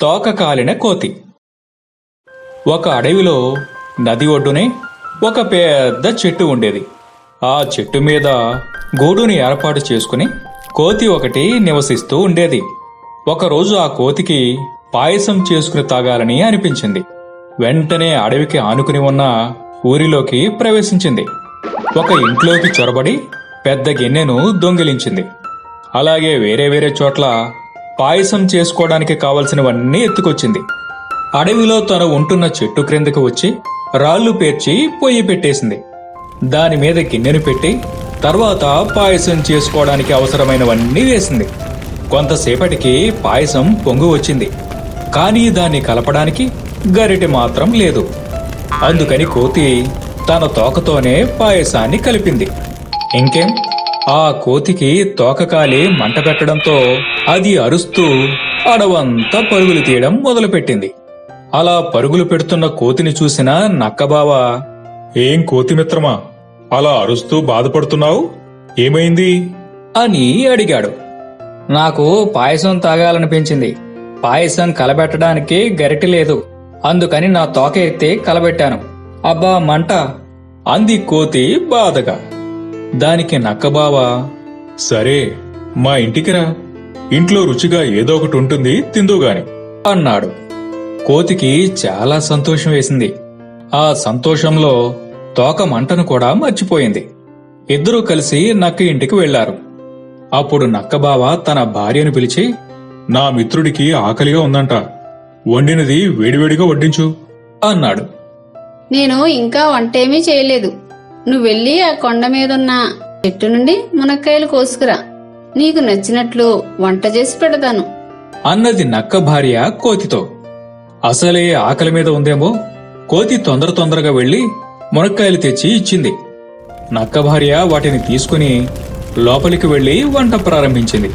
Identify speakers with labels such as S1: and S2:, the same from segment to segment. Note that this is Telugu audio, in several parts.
S1: తోకకాలిన కోతి. ఒక అడవిలో నది ఒడ్డునే ఒక పెద్ద చెట్టు ఉండేది. ఆ చెట్టు మీద గూడుని ఏర్పాటు చేసుకుని కోతి ఒకటి నివసిస్తూ ఉండేది. ఒకరోజు ఆ కోతికి పాయసం చేసుకుని తాగాలని అనిపించింది. వెంటనే అడవికి ఆనుకుని ఉన్న ఊరిలోకి ప్రవేశించింది. ఒక ఇంట్లోకి చొరబడి పెద్ద గిన్నెను దొంగిలించింది. అలాగే వేరే వేరే చోట్ల పాయసం చేసుకోవడానికి కావలసినవన్నీ ఎత్తుకొచ్చింది. అడవిలో తను ఉంటున్న చెట్టు క్రిందకు వచ్చి రాళ్ళు పేర్చి పొయ్యి పెట్టేసింది. దాని మీద గిన్నెను పెట్టి తర్వాత పాయసం చేసుకోవడానికి అవసరమైనవన్నీ వేసింది. కొంతసేపటికి పాయసం పొంగు వచ్చింది. కానీ దాన్ని కలపడానికి గరిటె మాత్రం లేదు. అందుకని కోతి తన తోకతోనే పాయసాన్ని కలిపింది. ఇంకేం? ఆ కోతికి తోక కాలి మంట పెట్టడంతో అది అరుస్తూ అడవంతా పరుగులు తీయడం మొదలుపెట్టింది. అలా పరుగులు పెడుతున్న కోతిని చూసిన నక్కబావ
S2: ఏం కోతి మిత్రమా అలా అరుస్తూ బాధపడుతున్నావు? ఏమైంది?
S1: అని అడిగాడు. నాకు పాయసం తాగాలనిపించింది. పాయసం కలబెట్టడానికి గరిటె లేదు. అందుకని నా తోక ఎత్తి కలబెట్టాను. అబ్బా మంట అంది కోతి బాధగా. దానికి నక్కబావ
S2: సరే మా ఇంటికి రా. ఇంట్లో రుచిగా ఏదో ఒకటి ఉంటుంది తిందుగాని
S1: అన్నాడు. కోతికి చాలా సంతోషం వేసింది. ఆ సంతోషంలో తోక మంటను కూడా మర్చిపోయింది. ఇద్దరూ కలిసి నక్క ఇంటికి వెళ్ళారు అప్పుడు నక్కబావ తన భార్యను పిలిచి
S2: నా మిత్రుడికి ఆకలిగా ఉందంట. వండినది వేడివేడిగా వడ్డించు.
S1: అన్నాడు.
S3: నేను ఇంకా వంటేమీ చేయలేదు. నువ్వు వెళ్ళి ఆ కొండ మీదున్న చెట్టు నుండి మునక్కాయలు కోసుకురా. నీకు నచ్చినట్లు వంట చేసి పెడతాను.
S1: అన్నది నక్క భార్య కోతితో. అసలే ఆకలి మీద ఉందేమో? కోతి తొందర తొందరగా వెళ్ళి మునక్కాయలు తెచ్చి ఇచ్చింది. నక్క భార్య వాటిని తీసుకుని లోపలికి వెళ్ళి వంట ప్రారంభించింది.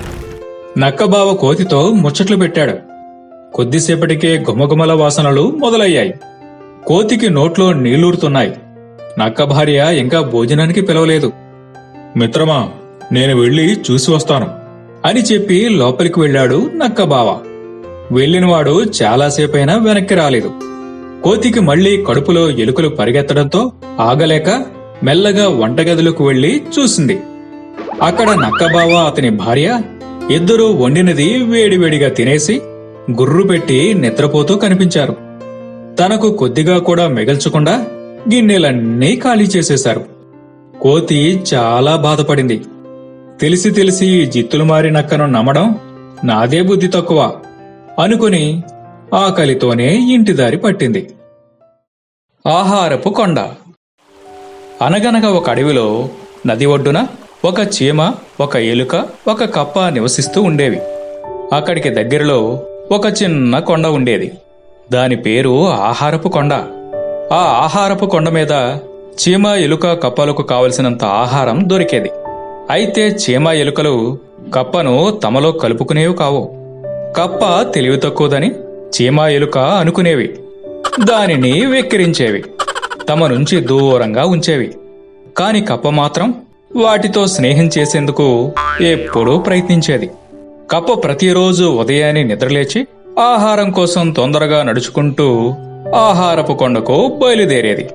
S1: నక్కబావ కోతితో ముచ్చట్లు పెట్టాడు. కొద్దిసేపటికే గుమగుమల వాసనలు మొదలయ్యాయి. కోతికి నోట్లో నీళ్ళూరుతున్నాయి. నక్క భార్య ఇంకా భోజనానికి పిలవలేదు.
S2: మిత్రమా నేను వెళ్ళి చూసి వస్తాను
S1: అని చెప్పి లోపలికి వెళ్ళాడు నక్కబావ వెళ్ళినవాడు చాలాసేపైనా వెనక్కి రాలేదు. కోతికి మళ్ళీ కడుపులో ఎలుకలు పరిగెత్తడంతో ఆగలేక మెల్లగా వంటగదిలోకి వెళ్ళి చూసింది. అక్కడ నక్కబావ అతని భార్య ఇద్దరూ వండినది వేడివేడిగా తినేసి గుర్రు పెట్టి నిద్రపోతూ కనిపించారు. తనకు కొద్దిగా కూడా మిగల్చకుండా గిన్నెలన్నీ ఖాళీ చేసేశారు. కోతి చాలా బాధపడింది. తెలిసి తెలిసి జిత్తులు మారినక్కను నమ్మడం నాదే బుద్ధి తక్కువ అనుకుని ఆకలితోనే ఇంటి దారి పట్టింది. ఆహారపు కొండ. అనగనగా ఒక అడవిలో నది ఒడ్డున ఒక చీమ ఒక ఎలుక ఒక కప్ప నివసిస్తూ ఉండేవి. అక్కడికి దగ్గరలో ఒక చిన్న కొండ ఉండేది. దాని పేరు ఆహారపు కొండ. ఆ ఆహారపు కొండ మీద చీమ ఎలుక కప్పలకు కావలసినంత ఆహారం దొరికేది. అయితే చీమ ఎలుకలు కప్పను తమలో కలుపుకునేవి కావు. కప్ప తెలివి తక్కువదని చీమ ఎలుక అనుకునేవి. దానిని వెక్కిరించేవి. తమ నుంచి దూరంగా ఉంచేవి. కాని కప్ప మాత్రం వాటితో స్నేహం చేసేందుకు ఎప్పుడూ ప్రయత్నించేది. కప్ప ప్రతిరోజు ఉదయాన్నే నిద్రలేచి ఆహారం కోసం తొందరగా నడుచుకుంటూ ఆహారపు కొండకు బయలుదేరేది.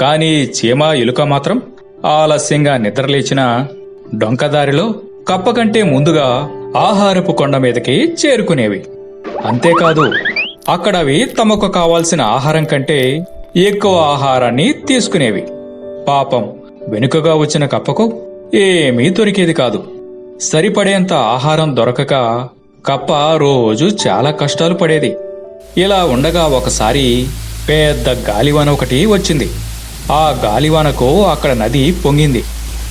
S1: కానీ చీమ ఎలుక మాత్రం ఆలస్యంగా నిద్రలేచిన డొంకదారిలో కప్ప కంటే ముందుగా ఆహారపు కొండ మీదకి చేరుకునేవి. అంతేకాదు అక్కడ అవి తమకు కావాల్సిన ఆహారం కంటే ఎక్కువ ఆహారాన్ని తీసుకునేవి. పాపం వెనుకగా వచ్చిన కప్పకు ఏమీ దొరికేది కాదు. సరిపడేంత ఆహారం దొరకక కప్ప రోజు చాలా కష్టాలు పడేది. ఇలా ఉండగా ఒకసారి పెద్ద గాలివాన ఒకటి వచ్చింది. ఆ గాలివానకు అక్కడ నది పొంగింది.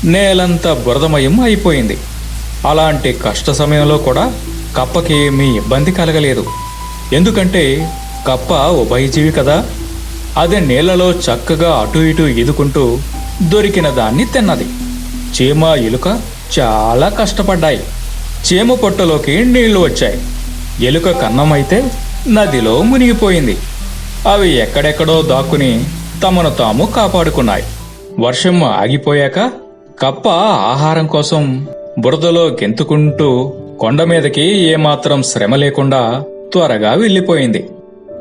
S1: నేలంతా బురదమయం అయిపోయింది. అలాంటి కష్ట సమయంలో కూడా కప్పకి మీ ఇబ్బంది కలగలేదు. ఎందుకంటే కప్ప ఉభయజీవి కదా. అదే నీళ్ళలో చక్కగా అటు ఇటు ఈదుకుంటూ దొరికిన దాన్ని తిన్నది. చీమ ఎలుక చాలా కష్టపడ్డాయి. చీమ పొట్టలోకి నీళ్ళు వచ్చాయి. ఎలుక కన్నమైతే నదిలో మునిగిపోయింది. అవి ఎక్కడెక్కడో దాక్కుని తమను తాము కాపాడుకున్నాయి. వర్షం ఆగిపోయాక కప్ప ఆహారం కోసం బురదలో గెంతుకుంటూ కొండ మీదకి ఏమాత్రం శ్రమ లేకుండా త్వరగా వెళ్ళిపోయింది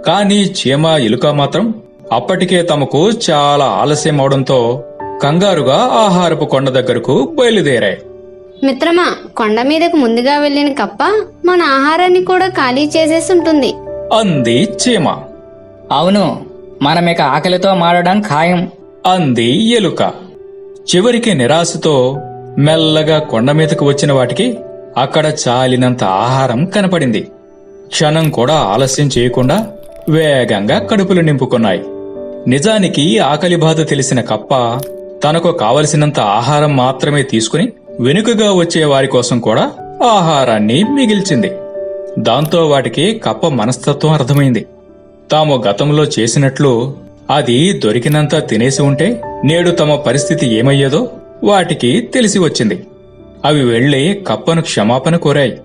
S1: కాని చీమ ఎలుక మాత్రం అప్పటికే తమకు చాలా ఆలస్యం అవడంతో కంగారుగా ఆహారపు కొండ దగ్గరకు బయలుదేరాయి.
S3: మిత్రమా కొండ మీదకు ముందుగా వెళ్ళిన కప్ప మన ఆహారాన్ని కూడా ఖాళీ చేసేసి ఉంటుంది.
S1: అంది చీమ.
S4: అవును మనమిక ఆకలితో మారడం ఖాయం.
S1: అంది ఎలుక. చివరికి నిరాశతో మెల్లగా కొండ మీదకు వచ్చిన వాటికి అక్కడ చాలినంత ఆహారం కనపడింది. క్షణం కూడా ఆలస్యం చేయకుండా వేగంగా కడుపులు నింపుకున్నాయి. నిజానికి ఆకలి బాధ తెలిసిన కప్ప తనకు కావలసినంత ఆహారం మాత్రమే తీసుకుని వెనుకగా వచ్చే వారి కోసం కూడా ఆహారాన్ని మిగిల్చింది. దాంతో వాటికి కప్ప మనస్తత్వం అర్థమైంది. తాము గతంలో చేసినట్లు అది దొరికినంత తినేసి ఉంటే నేడు తమ పరిస్థితి ఏమయ్యేదో వాటికి తెలిసి వచ్చింది. అవి వెళ్ళి కప్పను క్షమాపణ కోరాయి.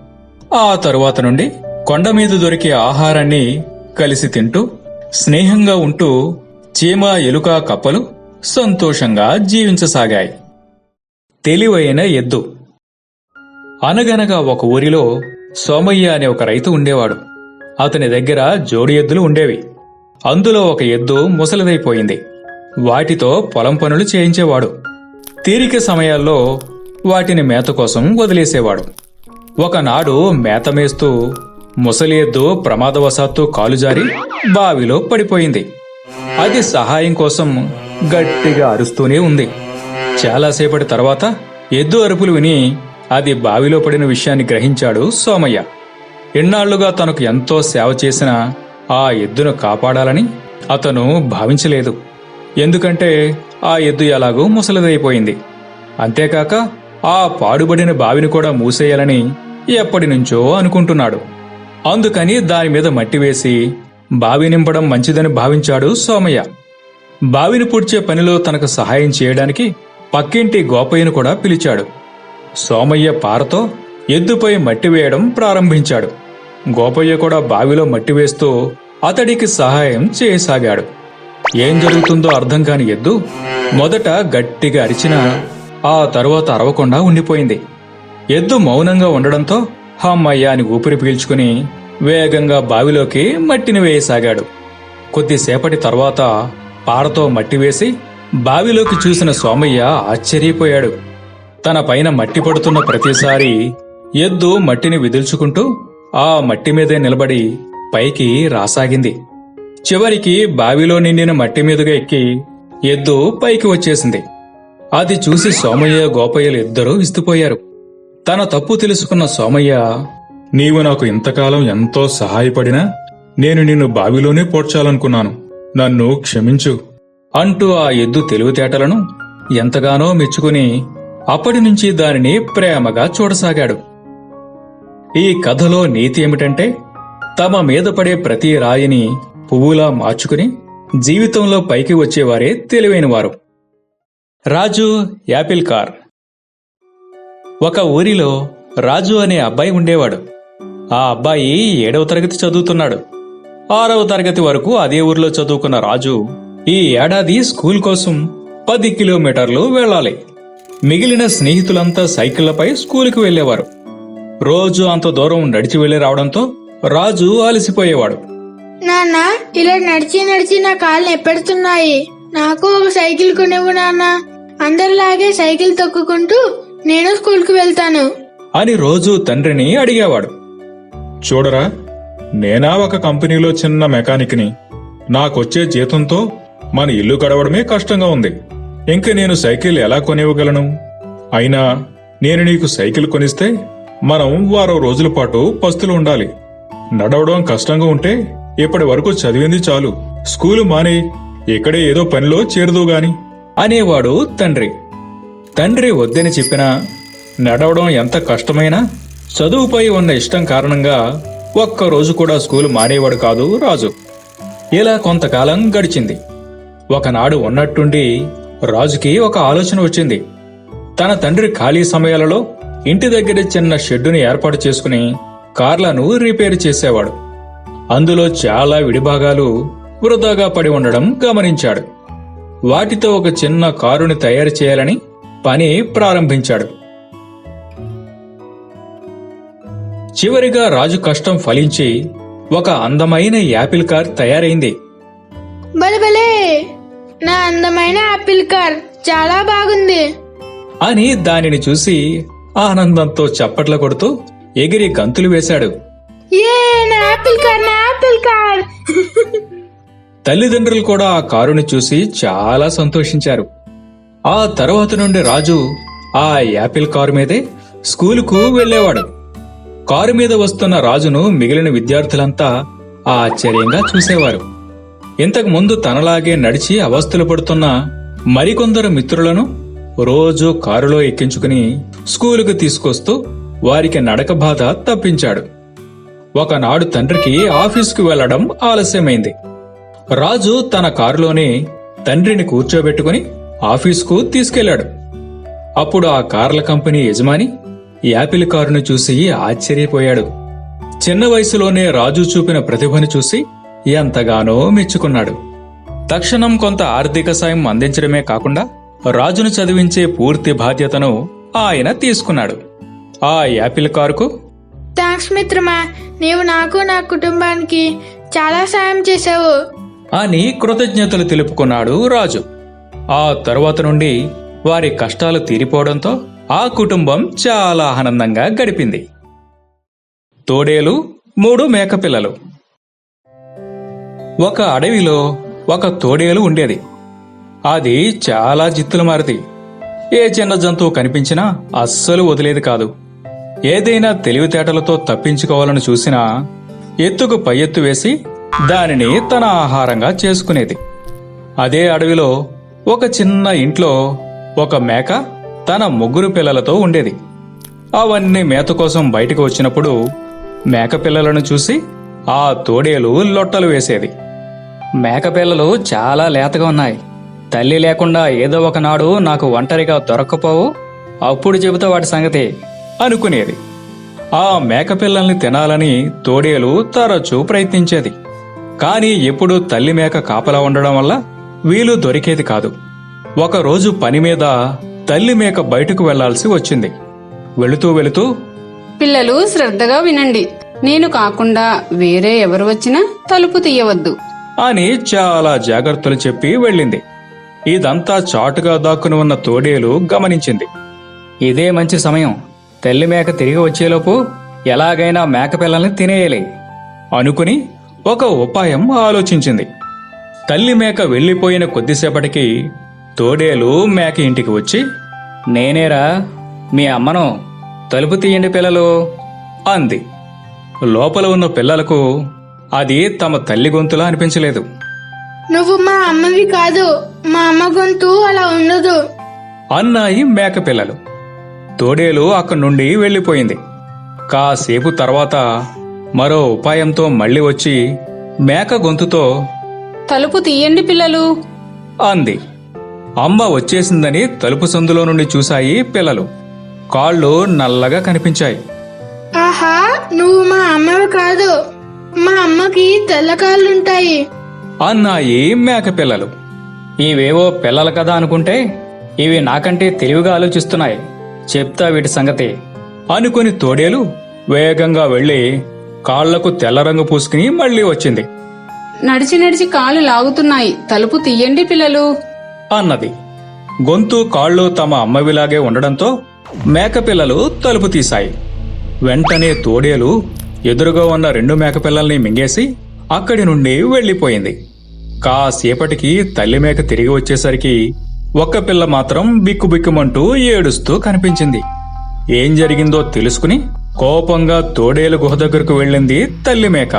S1: ఆ తరువాత నుండి కొండ మీద దొరికే ఆహారాన్ని కలిసి తింటూ స్నేహంగా ఉంటూ చీమ ఎలుక కప్పలు సంతోషంగా జీవించసాగాయి. తెలివైన ఎద్దు. అనగనగా ఒక ఊరిలో సోమయ్య అనే ఒక రైతు ఉండేవాడు. అతని దగ్గర జోడి ఎద్దులు ఉండేవి. అందులో ఒక ఎద్దు ముసలిదైపోయింది. వాటితో పొలం పనులు చేయించేవాడు. తీరిక సమయాల్లో వాటిని మేత కోసం వదిలేసేవాడు. ఒకనాడు మేత మేస్తూ ముసలి ఎద్దు ప్రమాదవశాత్తు కాలు జారి బావిలో పడిపోయింది. అది సహాయం కోసం గట్టిగా అరుస్తూనే ఉంది. చాలాసేపటి తర్వాత ఎద్దు అరుపులు విని అది బావిలో పడిన విషయాన్ని గ్రహించాడు సోమయ్య. ఎన్నాళ్ళుగా తనకు ఎంతో సేవ చేసిన ఆ ఎద్దును కాపాడాలని అతను భావించలేదు. ఎందుకంటే ఆ ఎద్దు ఎలాగూ ముసలిదైపోయింది. అంతేకాక ఆ పాడుబడిన బావిని కూడా మూసేయాలని ఎప్పటి నుంచో అనుకుంటున్నాడు. అందుకని దాని మీద మట్టి వేసి బావి నింపడం మంచిదని భావించాడు సోమయ్య. బావిని పూడ్చే పనిలో తనకు సహాయం చేయడానికి పక్కింటి గోపయ్యను కూడా పిలిచాడు. సోమయ్య పారతో ఎద్దుపై మట్టి వేయడం ప్రారంభించాడు. గోపయ్య కూడా బావిలో మట్టి వేస్తూ అతడికి సహాయం చేయసాగాడు. ఏం జరుగుతుందో అర్థం కాని ఎద్దు మొదట గట్టిగా అరిచినా ఆ తరువాత అరవకుండా ఉండిపోయింది. ఎద్దు మౌనంగా ఉండడంతో హమ్మయ్య అని ఊపిరి పీల్చుకుని వేగంగా బావిలోకి మట్టిని వేయసాగాడు. కొద్దిసేపటి తర్వాత పారతో మట్టి వేసి బావిలోకి చూసిన సోమయ్య ఆశ్చర్యపోయాడు. తన పైన మట్టి పడుతున్న ప్రతిసారి ఎద్దు మట్టిని విదిల్చుకుంటూ ఆ మట్టి మీదే నిలబడి పైకి రాసాగింది. చివరికి బావిలో నిండిన మట్టి మీదుగా ఎక్కి ఎద్దు పైకి వచ్చేసింది. అది చూసి సోమయ్య గోపయ్యలు ఇద్దరూ విస్తుపోయారు. తన తప్పు తెలుసుకున్న సోమయ్య
S2: నీవు నాకు ఇంతకాలం ఎంతో సహాయపడినా నేను నిన్ను బావిలోనే పోడ్చాలనుకున్నాను. నన్ను క్షమించు
S1: అంటూ ఆ ఎద్దు తెలివితేటలను ఎంతగానో మెచ్చుకుని అప్పటి నుంచి దానిని ప్రేమగా చూడసాగాడు. ఈ కథలో నీతి ఏమిటంటే తమ మీద పడే ప్రతి రాయిని పువ్వులా మార్చుకుని జీవితంలో పైకి వచ్చేవారే తెలివైనవారు రాజు యాపిల్ కార్. ఒక ఊరిలో రాజు అనే అబ్బాయి ఉండేవాడు. ఆ అబ్బాయి ఏడవ తరగతి చదువుతున్నాడు. ఆరవ తరగతి వరకు అదే ఊరిలో చదువుకున్న రాజు ఈ ఏడాది స్కూల్ కోసం పది కిలోమీటర్లు వెళ్ళాలి. మిగిలిన స్నేహితులంతా సైకిళ్ళపై స్కూలుకు వెళ్ళేవారు రోజు అంత దూరం నడిచి వెళ్ళి రావడంతో రాజు అలసిపోయేవాడు.
S5: నాన్న ఇలా నడిచి నడిచి నా కాళ్ళు ఎప్పెడుతున్నాయి నాకు ఒక సైకిల్ కొనివ్వు నాన్న. అందరిలాగే సైకిల్ తొక్కుకుంటూ నేను స్కూల్కు వెళ్తాను.
S1: అని రోజు తండ్రిని అడిగేవాడు.
S2: చూడరా నేనా ఒక కంపెనీలో చిన్న మెకానిక్ని. నాకొచ్చే జీతంతో మన ఇల్లు గడవడమే కష్టంగా ఉంది. ఇంక నేను సైకిల్ ఎలా కొనివ్వగలను? అయినా నేను నీకు సైకిల్ కొనిస్తే మనం వారం రోజుల పాటు పస్తులు ఉండాలి. నడవడం కష్టంగా ఉంటే ఇప్పటి వరకు చదివింది చాలు. స్కూలు మానే ఇక్కడే ఏదో పనిలో చేరదుగాని
S1: అనేవాడు తండ్రి. తండ్రి వద్దని చెప్పినా నడవడం ఎంత కష్టమైనా చదువుపై ఉన్న ఇష్టం కారణంగా ఒక్క రోజు కూడా స్కూలు మానేవాడు కాదు రాజు. ఇలా కొంతకాలం గడిచింది. ఒకనాడు ఉన్నట్టుండి రాజుకి ఒక ఆలోచన వచ్చింది. తన తండ్రి ఖాళీ సమయాలలో ఇంటి దగ్గర చిన్న షెడ్డుని ఏర్పాటు చేసుకుని కార్లను రిపేర్ చేసేవాడు. అందులో చాలా విడిభాగాలు వృధాగా పడి ఉండడం గమనించాడు. వాటితో ఒక చిన్న కారుని తయారు చేయాలని పని ప్రారంభించాడు. చివరిగా రాజు కష్టం ఫలించి ఒక అందమైన యాపిల్ కార్ తయారైంది.
S5: బలబలే! నా అందమైన ఆపిల్ కార్ చాలా బాగుంది.
S1: అని దానిని చూసి ఆనందంతో చప్పట్లు కొడుతూ ఎగిరి గంతులు వేశాడు.
S5: ఏ నా ఆపిల్ కార్ నా ఆపిల్ కార్.
S1: తల్లిదండ్రులు కూడా ఆ కారుని చూసి చాలా సంతోషించారు. ఆ తర్వాత నుండి రాజు ఆ యాపిల్ కారు మీదే స్కూలుకు వెళ్ళేవాడు. కారు మీద వస్తున్న రాజును మిగిలిన విద్యార్థులంతా ఆశ్చర్యంగా చూసేవారు. ఇంతకుముందు తనలాగే నడిచి అవస్థలు పడుతున్న మరికొందరు మిత్రులను రోజు కారులో ఎక్కించుకుని స్కూలుకు తీసుకొస్తూ వారికి నడక బాధ తప్పించాడు. ఒకనాడు తండ్రికి ఆఫీసుకు వెళ్ళడం ఆలస్యమైంది. రాజు తన కారులోనే తండ్రిని కూర్చోబెట్టుకుని ఆఫీసుకు తీసుకెళ్ళాడు. అప్పుడు ఆ కార్ల కంపెనీ యజమాని యాపిల్ కారును చూసి ఆశ్చర్యపోయాడు. చిన్న వయసులోనే రాజు చూపిన ప్రతిభను చూసి ఎంతగానో మెచ్చుకున్నాడు. తక్షణం కొంత ఆర్థిక సాయం అందించడమే కాకుండా రాజును చదివించే పూర్తి బాధ్యతను ఆయన తీసుకున్నాడు. ఆ యాపిల్ కారుకు
S5: థ్యాంక్స్ మిత్రమా నీవు నాకు నా కుటుంబానికి చాలా సాయం చేశావు.
S1: అని కృతజ్ఞతలు తెలుపుకున్నాడు రాజు. ఆ తరువాత నుండి వారి కష్టాలు తీరిపోవడంతో ఆ కుటుంబం చాలా ఆనందంగా గడిపింది. తోడేలు మూడు మేకపిల్లలు. ఒక అడవిలో ఒక తోడేలు ఉండేది. అది చాలా జిత్తులు మారిది ఏ చిన్న జంతువు కనిపించినా అస్సలు వదిలేది కాదు. ఏదైనా తెలివితేటలతో తప్పించుకోవాలని చూసినా ఎత్తుకు పై ఎత్తు వేసి దానిని తన ఆహారంగా చేసుకునేది. అదే అడవిలో ఒక చిన్న ఇంట్లో ఒక మేక తన ముగ్గురు పిల్లలతో ఉండేది. అవన్నీ మేత కోసం బయటకు వచ్చినప్పుడు మేక పిల్లలను చూసి ఆ తోడేలు లొట్టలు వేసేది.
S4: మేకపిల్లలు చాలా లేతగా ఉన్నాయి. తల్లి లేకుండా ఏదో ఒకనాడు నాకు ఒంటరిగా దొరక్కపోవు. అప్పుడు చెబుతా వాటి సంగతి
S1: అనుకునేది. ఆ మేకపిల్లల్ని తినాలని తోడేలు తరచూ ప్రయత్నించేది. కానీ ఎప్పుడూ తల్లి మేక కాపలా ఉండడం వల్ల వీలు దొరికేది కాదు. ఒకరోజు పని మీద తల్లి మేక బయటకు వెళ్ళాల్సి వచ్చింది. వెళుతూ వెళుతూ
S3: పిల్లలు శ్రద్ధగా వినండి. నేను కాకుండా వేరే ఎవరు వచ్చినా తలుపు తీయవద్దు.
S1: అని చాలా జాగ్రత్తలు చెప్పి వెళ్ళింది. ఇదంతా చాటుగా దాక్కుని ఉన్న తోడేలు గమనించింది.
S4: ఇదే మంచి సమయం. తల్లి మేక తిరిగి వచ్చేలోపు ఎలాగైనా మేకపిల్లల్ని తినేయాలి
S1: అనుకుని ఒక ఉపాయం ఆలోచించింది. తల్లి మేక వెళ్ళిపోయిన కొద్దిసేపటికి తోడేలు మేక ఇంటికి వచ్చి
S4: నేనేరా మీ అమ్మను తలుపు తీయండి పిల్లలు
S1: అంది. లోపల ఉన్న పిల్లలకు అది తమ తల్లి గొంతులా అనిపించలేదు.
S5: నువ్వు మా అమ్మవి కాదు మా అమ్మ గొంతు అలా ఉండదు.
S1: అన్నాయి మేక పిల్లలు. తోడేలు అక్కడి నుండి వెళ్ళిపోయింది కాసేపు తర్వాత మరో ఉపాయంతో మళ్ళీ వచ్చి మేక గొంతుతో
S3: తలుపు తీయండి పిల్లలు.
S1: అంది. అమ్మ వచ్చేసిందని తలుపు సందులో నుండి చూశాయి పిల్లలు. కాళ్ళు నల్లగా కనిపించాయి.
S5: ఆహా నువ్వు మా అమ్మవి కాదు మా అమ్మకి తెల్లకాళ్ళుంటాయి
S1: అన్నాయి మేక పిల్లలు?
S4: ఇవేవో పిల్లలు కదా అనుకుంటే ఇవి నాకంటే తెలివిగా ఆలోచిస్తున్నాయి. చెప్తా వీటి సంగతి.
S1: అనుకుని తోడేలు వేగంగా వెళ్ళి కాళ్ళకు తెల్ల రంగు పూసుకుని మళ్ళీ వచ్చింది.
S3: నడిచి నడిచి కాలు లాగుతున్నాయి. తలుపు తీయండి పిల్లలు.
S1: అన్నది. గొంతు కాళ్ళు తమ అమ్మవిలాగే ఉండడంతో మేకపిల్లలు తలుపు తీశాయి. వెంటనే తోడేలు ఎదురుగా ఉన్న రెండు మేకపిల్లల్ని మింగేసి అక్కడి నుండి వెళ్ళిపోయింది కాసేపటికి తల్లి మేక తిరిగి వచ్చేసరికి ఒక్క పిల్ల మాత్రం బిక్కుబిక్కుమంటూ ఏడుస్తూ కనిపించింది. ఏం జరిగిందో తెలుసుకుని కోపంగా తోడేలు గుహ దగ్గరకు వెళ్ళింది తల్లి మేక.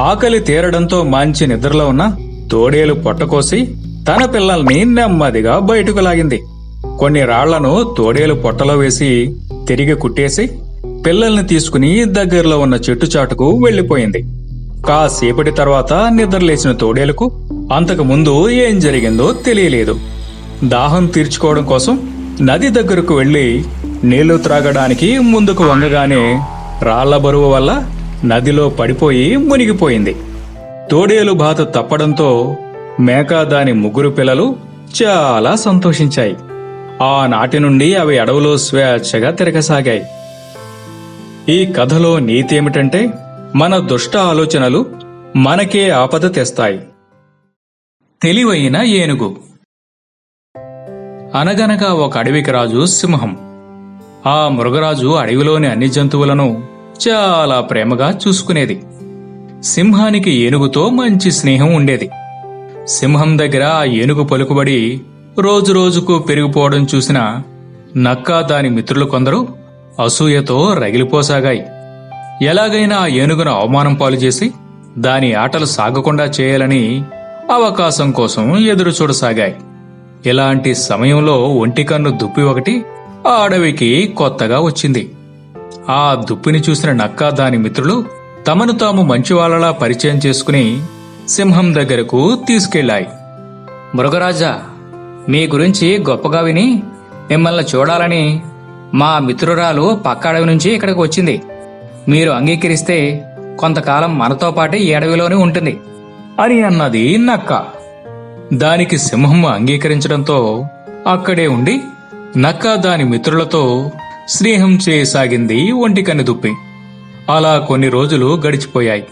S1: ఆకలి తీరడంతో మంచి నిద్రలో ఉన్న తోడేలు పొట్టకోసి తన పిల్లల్ని నెమ్మదిగా బయటకు లాగింది. కొన్ని రాళ్ళను తోడేలు పొట్టలో వేసి తిరిగి కుట్టేసి పిల్లల్ని తీసుకుని దగ్గరలో ఉన్న చెట్టు చాటుకు వెళ్ళిపోయింది కాసేపటి తర్వాత నిద్రలేసిన తోడేలుకు అంతకు ముందు ఏం జరిగిందో తెలియలేదు. దాహం తీర్చుకోవడం కోసం నది దగ్గరకు వెళ్ళి నీళ్ళు త్రాగడానికి ముందుకు వంగగానే రాళ్ళ బరువు వల్ల నదిలో పడిపోయి మునిగిపోయింది. తోడేలు బాధ తప్పడంతో మేక దాని ముగ్గురు పిల్లలు చాలా సంతోషించాయి. ఆనాటి నుండి అవి అడవులో స్వేచ్ఛగా తిరగసాగాయి. ఈ కథలో నీతి ఏమిటంటే మన దుష్ట ఆలోచనలు మనకే ఆపద తెస్తాయి. తెలివైన ఏనుగు. అనగనగా ఒక అడవికి రాజు సింహం. ఆ మృగరాజు అడవిలోని అన్ని జంతువులను చాలా ప్రేమగా చూసుకునేది. సింహానికి ఏనుగుతో మంచి స్నేహం ఉండేది. సింహం దగ్గర ఆ ఏనుగు పలుకుబడి రోజురోజుకు పెరిగిపోవడం చూసిన నక్క దాని మిత్రులు కొందరు అసూయతో రగిలిపోసాగాయి. ఎలాగైనా ఆ ఏనుగును అవమానం పాలు చేసి దాని ఆటలు సాగకుండా చేయాలని అవకాశం కోసం ఎదురు చూడసాగాయి. ఇలాంటి సమయంలో ఒంటికన్ను దుప్పి ఒకటి ఆ అడవికి కొత్తగా వచ్చింది. ఆ దుప్పిని చూసిన నక్క దాని మిత్రులు తమను తాము మంచివాళ్ళలా పరిచయం చేసుకుని సింహం దగ్గరకు తీసుకెళ్ళాయి
S4: మృగరాజా మీ గురించి గొప్పగా విని మిమ్మల్ని చూడాలని మా మిత్రురాలు పక్క అడవి నుంచి ఇక్కడికి వచ్చింది. మీరు అంగీకరిస్తే కొంతకాలం మనతో పాటు ఈ అడవిలోనే ఉంటుంది.
S1: అని అన్నది నక్క. దానికి సింహం అంగీకరించడంతో అక్కడే ఉండి నక్క దాని మిత్రులతో స్నేహం చేయసాగింది ఒంటికన్ను దుప్పి. అలా కొన్ని రోజులు గడిచిపోయాయి.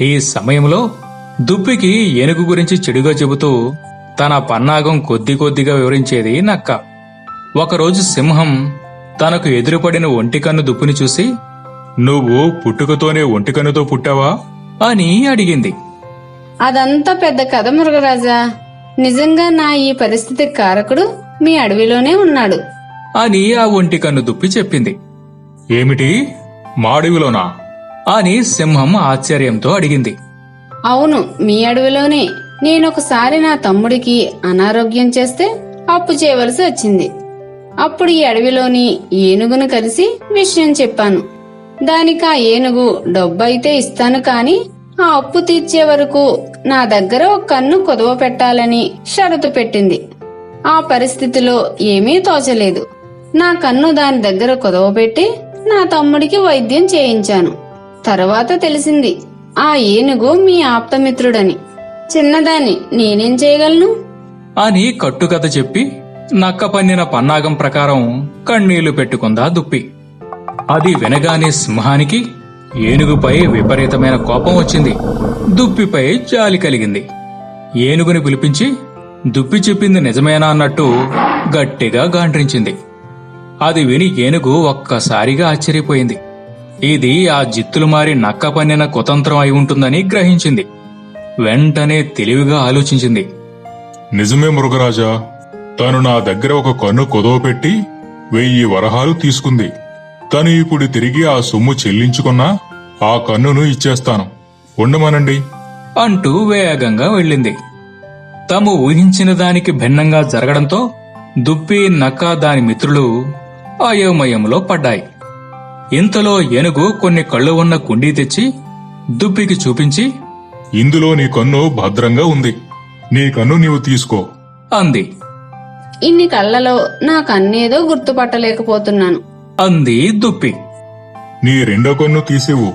S1: ఈ సమయంలో దుప్పికి ఏనుగు గురించి చెడుగా చెబుతూ తన పన్నాగం కొద్ది కొద్దిగా వివరించేది నక్క. ఒకరోజు సింహం తనకు ఎదురుపడిన ఒంటికన్ను దుప్పిని చూసి
S2: నువ్వు పుట్టుకతోనే ఒంటికన్నుతో పుట్టావా?
S1: అని అడిగింది.
S3: అదంతా పెద్ద కథ మృగరాజా నిజంగా నా ఈ పరిస్థితి కారకుడు మీ అడవిలోనే ఉన్నాడు.
S1: అని ఆ ఒంటికన్ను దుప్పి చెప్పింది.
S2: ఏమిటి? మాడివిలోనా
S1: అని సింహం ఆశ్చర్యంతో అడిగింది.
S3: అవును మీ అడవిలోనే. నేనొకసారి నా తమ్ముడికి అనారోగ్యం చేస్తే అప్పు చేయవలసి వచ్చింది. అప్పుడు ఈ అడవిలోని ఏనుగును కలిసి విషయం చెప్పాను. దానికి ఆ ఏనుగు డబ్బైతే ఇస్తాను కాని ఆ అప్పు తీర్చే వరకు నా దగ్గర ఒక కన్ను కొదవ పెట్టాలని షరతు పెట్టింది. ఆ పరిస్థితిలో ఏమీ తోచలేదు. నా కన్ను దాని దగ్గర కుదవబెట్టి నా తమ్ముడికి వైద్యం చేయించాను. తర్వాత తెలిసింది ఆ ఏనుగు మీ ఆప్తమిత్రుడని. చిన్నదాన్ని నేనేం చేయగలను?
S1: అని కట్టుకథ చెప్పి నక్క పన్నిన పన్నాగం ప్రకారం కన్నీళ్ళు పెట్టుకుందా దుప్పి. అది వినగానే సింహానికి ఏనుగుపై విపరీతమైన కోపం వచ్చింది. దుప్పిపై జాలి కలిగింది. ఏనుగుని పిలిపించి దుప్పి చెప్పింది నిజమేనా? అన్నట్టు గట్టిగా గాండ్రించింది. అది విని ఏనుగు ఒక్కసారిగా ఆశ్చర్యపోయింది. ఇది ఆ జిత్తులు మారి నక్క పన్నిన కుతంత్రం అయి ఉంటుందని గ్రహించింది. వెంటనే తెలివిగా ఆలోచించింది.
S2: నిజమే మృగరాజా తను నా దగ్గర ఒక కన్ను కుదవ పెట్టి వెయ్యి వరహాలు తీసుకుంది. తను ఇప్పుడు తిరిగి ఆ సొమ్ము చెల్లించుకున్నా ఆ కన్నును ఇచ్చేస్తాను. ఉండమనండి.
S1: అంటూ వేగంగా వెళ్ళింది. తాము ఊహించిన దానికి భిన్నంగా జరగడంతో దుప్పి నక్క దాని మిత్రులు అయోమయంలో పడ్డాయి. ఇంతలో ఏనుగు కొన్ని కళ్ళు ఉన్న కుండీ తెచ్చి దుప్పికి చూపించి
S2: ఇందులో నీ కన్ను భద్రంగా ఉంది. నీ కన్ను నీవు తీసుకో.
S1: అంది.
S3: ఇన్ని కళ్ళలో నా కన్నేదో గుర్తుపట్టలేకపోతున్నాను.
S1: అంది దుప్పి.
S2: నీ రెండో కన్ను తీసేవు.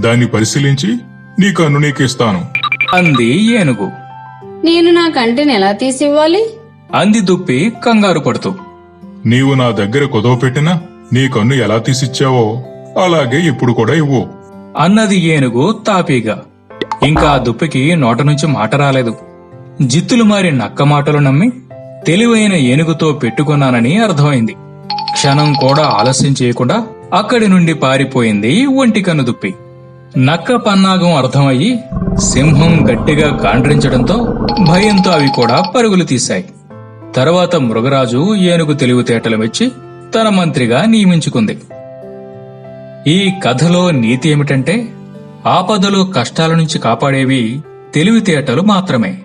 S2: దాన్ని పరిశీలించి నీ కన్ను నీకిస్తాను.
S1: అంది ఏనుగు.
S3: నేను నా కంటిని ఎలా తీసివ్వాలి?
S1: అంది దుప్పి కంగారు పడుతూ.
S2: నీవు నా దగ్గర కుదవ పెట్టినా నీ కన్ను ఎలా తీసిచ్చావో అలాగే ఇప్పుడు కూడా ఇవ్వు.
S1: అన్నది ఏనుగు తాపీగా. ఇంకా ఆ దుప్పికి నోట నుంచి మాట రాలేదు. జిత్తులు మారి నక్క మాటలు నమ్మి తెలివైన ఏనుగుతో పెట్టుకున్నానని అర్థమైంది. క్షణం కూడా ఆలస్యం చేయకుండా అక్కడి నుండి పారిపోయింది ఒంటి దుప్పి. నక్క పన్నాగం అర్థమయ్యి సింహం గట్టిగా కాండ్రించడంతో భయంతో అవి కూడా పరుగులు తీశాయి. తర్వాత మృగరాజు ఏనుగు తెలివితేటలు మెచ్చి తన మంత్రిగా నియమించుకుంది. ఈ కథలో నీతి ఏమిటంటే ఆపదలో కష్టాల నుంచి కాపాడేవి తెలివితేటలు మాత్రమే.